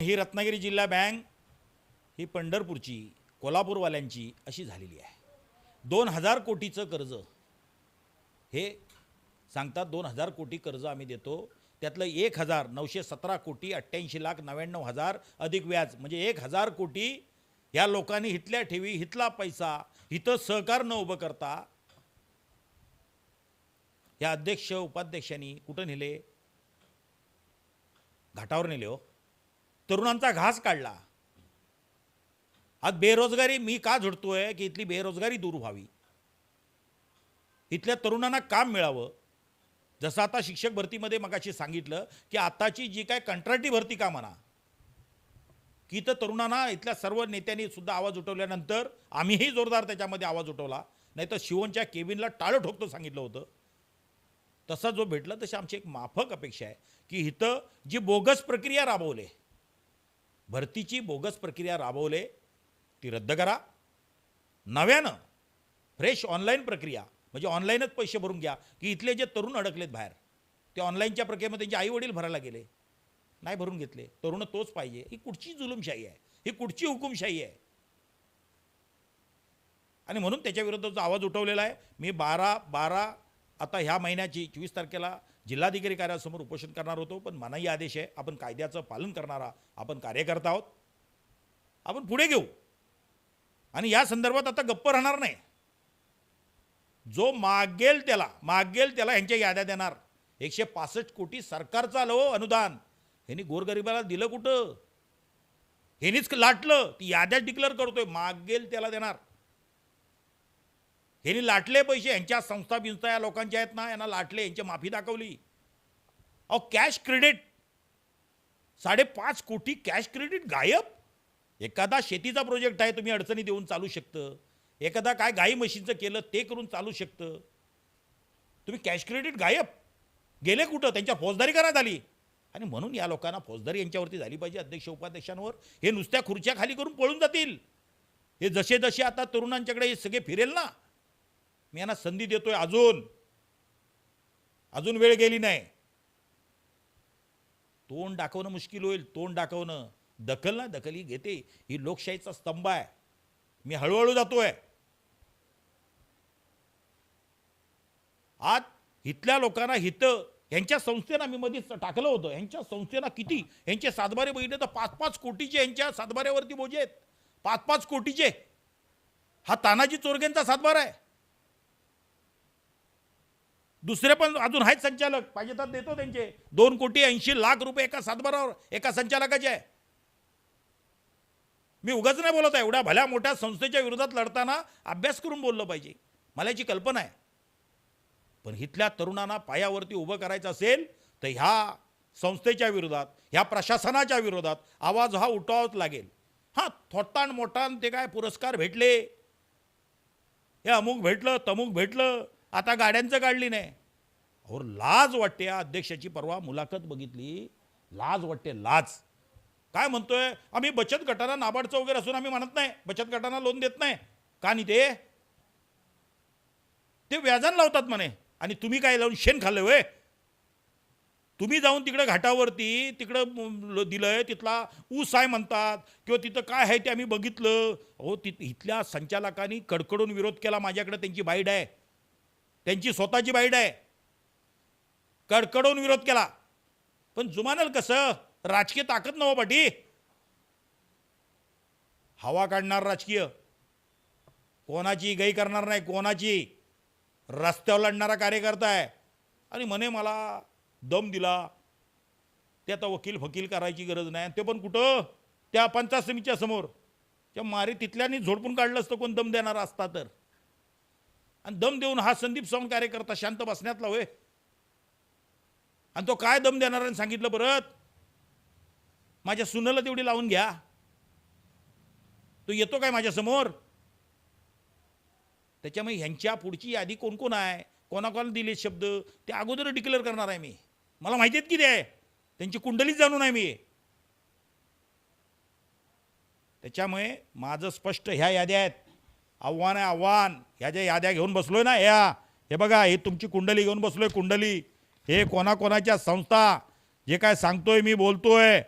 ही रत्नागिरी जिल्हा बँक ही पंढरपूरची कोल्हापूरवाल्यांची अशी झालेली आहे. दोन हजार कोटीचं कर्ज. हे सांगतात दोन हजार कोटी कर्ज आम्ही देतो. त्यातलं एक हजार नऊशे सतरा कोटी अठ्ठ्याऐंशी लाख नव्याण्णव हजार अधिक व्याज. म्हणजे एक हजार कोटी या लोकांनी हितल्या ठेवी हितला पैसा हिथं सहकार न उभं करता या अध्यक्ष उपाध्यक्षांनी कुठं नेले? घाटावर नेले हो. तरुणांचा घास काढला. आज बेरोजगारी मी का झुडतोय की इथली बेरोजगारी दूर व्हावी? इथल्या तरुणांना काम मिळावं. जसं आता शिक्षक भरतीमध्ये मगाशी सांगितलं की आताची जी काय कंत्राटी भरती का म्हणा की तर तरुणांना इथल्या सर्व नेत्यांनी सुद्धा आवाज उठवल्यानंतर आम्हीही जोरदार त्याच्यामध्ये आवाज उठवला. नाही तर शिवनच्या केबिनला टाळं ठोकतो सांगितलं होतं. तसा जो भेटला तशी आमची एक माफक अपेक्षा आहे की इथं जी बोगस प्रक्रिया राबवले भरतीची बोगस प्रक्रिया राबवले ती रद्द करा. नव्यानं फ्रेश ऑनलाईन प्रक्रिया म्हणजे ऑनलाईनच पैसे भरून घ्या की इथले जे तरुण अडकलेत बाहेर ते ऑनलाईनच्या प्रक्रियेमध्ये त्यांचे आई वडील भरायला गेले नाही भरून घेतले. तरुण तोच पाहिजे. ही कुठची जुलुमशाही आहे? ही कुठची हुकुमशाही आहे? आणि म्हणून त्याच्या विरोधाचा आवाज उठवलेला आहे. मी बारा बारा आता ह्या महिन्याची चोवीस तारखेला जिल्हाधिकारी कार्यालयासमोर उपोषण करणार होतो पण मनाई आदेश आहे आपण कायद्याचं पालन करणारा आपण कार्यकर्ता आहोत. आपण पुढे घेऊ. आणि या संदर्भात आता गप्प राहणार नाही. जो मागेल त्याला मागेल त्याला यांच्या याद्या देणार. एकशे पासष्ट कोटी सरकारचा आलं हो, अनुदान. ह्यांनी गोरगरिबाला दिलं कुठं? ह्यांनीच लाटलं. ती याद्या डिक्लेअर करतोय. मागेल त्याला देणार. ह्यांनी लाटले पैसे यांच्या संस्था बिंस्था या लोकांच्या आहेत ना यांना लाटले यांची माफी दाखवली. अहो कॅश क्रेडिट. साडेपाच कोटी कॅश क्रेडिट गायब. एखादा शेतीचा प्रोजेक्ट आहे तुम्ही अडचणी देऊन चालू शकतं. एखादा काय गाई म्हशींचं केलं ते करून चालू शकतं. तुम्ही कॅश क्रेडिट गायब. गेले कुठं? त्यांच्या फौजदारी करण्यात आली. आणि म्हणून या लोकांना फौजदारी यांच्यावरती झाली पाहिजे अध्यक्ष उपाध्यक्षांवर. हे नुसत्या खुर्च्या खाली करून पळून जातील. हे जसे जसे आता तरुणांच्याकडे हे सगळे फिरेल ना मी यांना संधी देतोय अजून. अजून वेळ गेली नाही. तोंड दाखवणं मुश्किल होईल तोंड दाखवणं. दखल ना दखल ही घेते. ही लोकशाहीचा स्तंभ आहे. मी हळूहळू जातोय. आज इथल्या लोकांना हित यांच्या संस्थेनं मी मध्येच टाकलं होतं. यांच्या संस्थेनं किती? यांचे सातबारे बहिले तर पाच पाच कोटीचे यांच्या सातबाऱ्यावरती बोजे आहेत. पाच पाच कोटीचे. हा तानाजी चोरगेंचा सातबारा आहे. दुसरे पण अजून आहेत संचालक. पाहिजे तर देतो त्यांचे. दोन कोटी ऐंशी लाख रुपये एका सातबारावर एका संचालकाचे आहे. मी उगाच नाही बोलत आहे. एवढ्या भल्या मोठ्या संस्थेच्या विरोधात लढताना अभ्यास करून बोललं पाहिजे. मला याची कल्पना आहे. पण इथल्या तरुणांना पायावरती उभं करायचं असेल तर ह्या संस्थेच्या विरोधात ह्या प्रशासनाच्या विरोधात आवाज हा उठवावाच लागेल. हां थोट्टान मोठान ते काय पुरस्कार भेटले? हे अमुक भेटलं तमुक भेटलं आता गाड्यांचं काढली नाही. और लाज वाटते या अध्यक्षाची परवा मुलाखत बघितली. लाज वाटते लाज. काय म्हणतोय? आम्ही बचत गटांना नाबार्डचं वगैरे असून आम्ही म्हणत नाही. बचत गटांना लोन देत नाही. का नाही ते? ते व्याजान लावतात म्हणे. आणि तुम्ही काय लावून शेण खाल्लं वय तुम्ही जाऊन तिकडे घाटावरती तिकडं दिलंय तिथला ऊस आहे म्हणतात. किंवा तिथं काय आहे ते आम्ही बघितलं. अहो तिथ इथल्या संचालकांनी कडकडून विरोध केला. माझ्याकडे त्यांची बाईड आहे. त्यांची स्वतःची बाईड आहे. कडकडून विरोध केला. पण जुमानल कसं? राजकीय ताकद नव पाठी हवा काढणार राजकीय. कोणाची गई करणार नाही कोणाची? रस्त्यावर लढणारा कार्यकर्ता आहे. आणि म्हणे मला दम दिला. ते आता वकील फकील करायची गरज नाही. ते पण कुठं? त्या पंचायत समितीच्या समोर. त्या मारी तिथल्यानी झोडपून काढलं असतं कोण दम देणारा असता तर. आणि दम देऊन हा संदीप सावंत कार्यकर्ता शांत बसण्यातला होय. आणि तो काय दम देणाऱ्याने सांगितलं परत? माझ्या सुनाला तेवढी लावून घ्या. तो येतो काय माझ्यासमोर? त्याच्यामुळे ह्यांच्या पुढची यादी कोण कोण आहे? कोणाकोणाला दिले शब्द? ते अगोदर डिक्लेअर करणार आहे मी. मला माहिती आहेत किती आहे त्यांची कुंडलीच जाणून आहे मी. त्याच्यामुळे माझं स्पष्ट ह्या याद्या आहेत. आव्हान आहे आव्हान. ह्या ज्या याद्या घेऊन बसलोय ना ह्या. हे बघा हे तुमची कुंडली घेऊन बसलोय कुंडली. हे कोणाकोणाच्या संस्था जे काय सांगतोय मी बोलतोय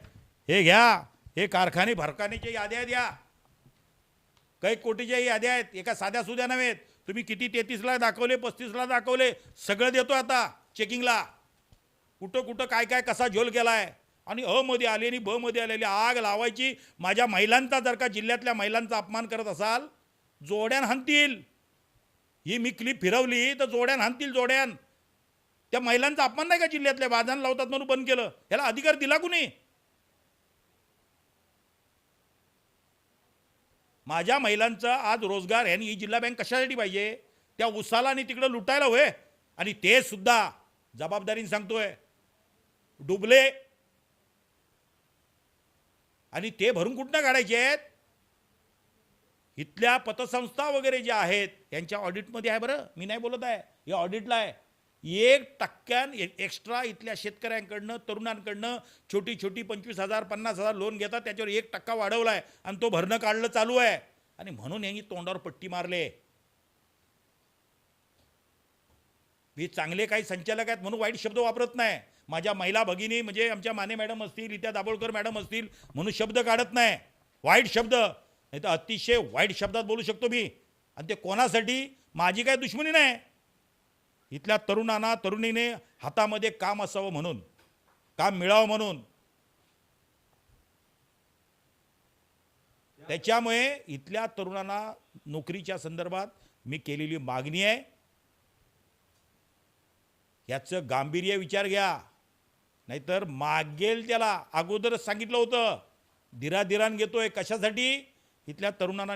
हे घ्या. हे कारखाने भरखानेच्या याद्या द्या काही कोटीच्या याद्या आहेत. एका साध्या सुद्या नव्हेत तुम्ही किती तेहतीसला दाखवले पस्तीसला दाखवले सगळं देतो आता चेकिंगला कुठं कुठं काय काय कसा झोल केलाय? आणि अ मध्ये आले आणि ब मध्ये आलेली आग लावायची. माझ्या महिलांचा जर का जिल्ह्यातल्या महिलांचा अपमान करत असाल जोड्यान हाणतील. ही मी क्लिप फिरवली तर जोड्यान हाणतील जोड्यान. त्या महिलांचा अपमान नाही का जिल्ह्यातल्या? बाजान लावतात म्हणून बंद केलं. याला अधिकार दिला कुणी? माझ्या महिलांचा आज रोजगार ह्यांनी ही जिल्हा बँक कशासाठी पाहिजे? त्या उसाला आणि तिकडं लुटायला होय आणि ते सुद्धा जबाबदारीने सांगतोय. डुबले. आणि ते भरून कुठनं काढायचे आहेत? इथल्या पतसंस्था वगैरे ज्या आहेत यांच्या ऑडिटमध्ये आहे बरं. मी नाही बोलत आहे. हे ऑडिटला आहे. एक टक्क्यान एक्स्ट्रा इथल्या शेतकऱ्यांकडनं तरुणांकडनं छोटी छोटी पंचवीस हजार पन्नास हजार लोन घेतात त्याच्यावर एक टक्का वाढवला आहे आणि तो भरणं काढलं चालू आहे. आणि म्हणून यांनी तोंडावर पट्टी मारले. मी चांगले काही संचालक आहेत म्हणून वाईट शब्द वापरत नाही. माझ्या महिला भगिनी म्हणजे आमच्या माने मॅडम असतील रित्या दाभोळकर मॅडम असतील म्हणून शब्द काढत नाही. वाईट शब्द. नाही तर अतिशय वाईट शब्दात बोलू शकतो मी. आणि ते कोणासाठी? माझी काय दुश्मनी नाही. इथल्या तरुणांना तरुणीने हातामध्ये काम असावं म्हणून काम मिळावं म्हणून. त्याच्यामुळे इथल्या तरुणांना नोकरीच्या संदर्भात मी केलेली मागणी आहे. याचं गांभीर्य विचार घ्या. नाहीतर मागेल त्याला. अगोदरच सांगितलं होतं. धीरा घेतोय कशासाठी? इथल्या तरुणांना